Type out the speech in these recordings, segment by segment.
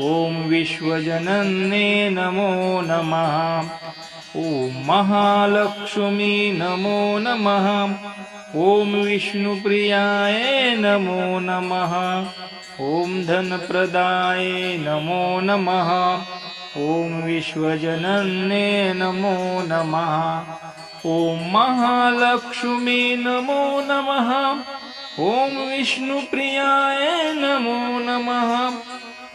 ॐ विश्वजनन्ये नमो नमः। ॐ महालक्ष्मी नमो नमः। ॐ विष्णुप्रियाय नमो नमः। ॐ धनप्रदाय नमो नमः। ॐ विश्वजनन्ये नमो नमः। ॐ महालक्ष्मी नमो नमः। ॐ विष्णुप्रियाय नमो नमः।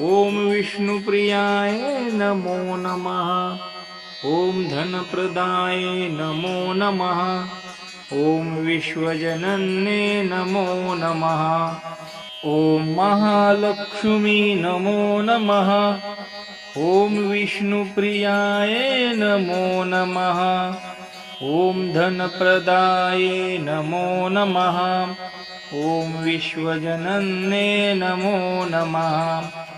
ॐ विष्णुप्रियाय नमो नमः। ॐ धनप्रदाय नमो नमः। ॐ विश्वजनन्ये नमो नमः। ॐ महालक्ष्मी नमो नमः। ॐ विष्णुप्रियाय नमो नमः। ॐ धनप्रदाय नमो नमः। ॐ विश्वजनन्ये नमो नमः।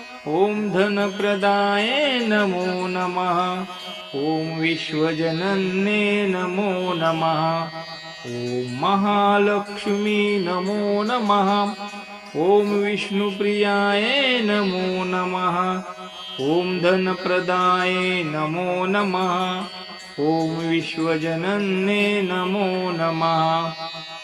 ॐ धनप्रदाय नमो नमः। ॐ विश्वजनन्ये नमो नमः। ॐ महालक्ष्मी नमो नमः। ॐ विष्णुप्रियाय नमो नमः। ॐ धनप्रदाय नमो नमः। ॐ विश्वजनन्ये नमो नमः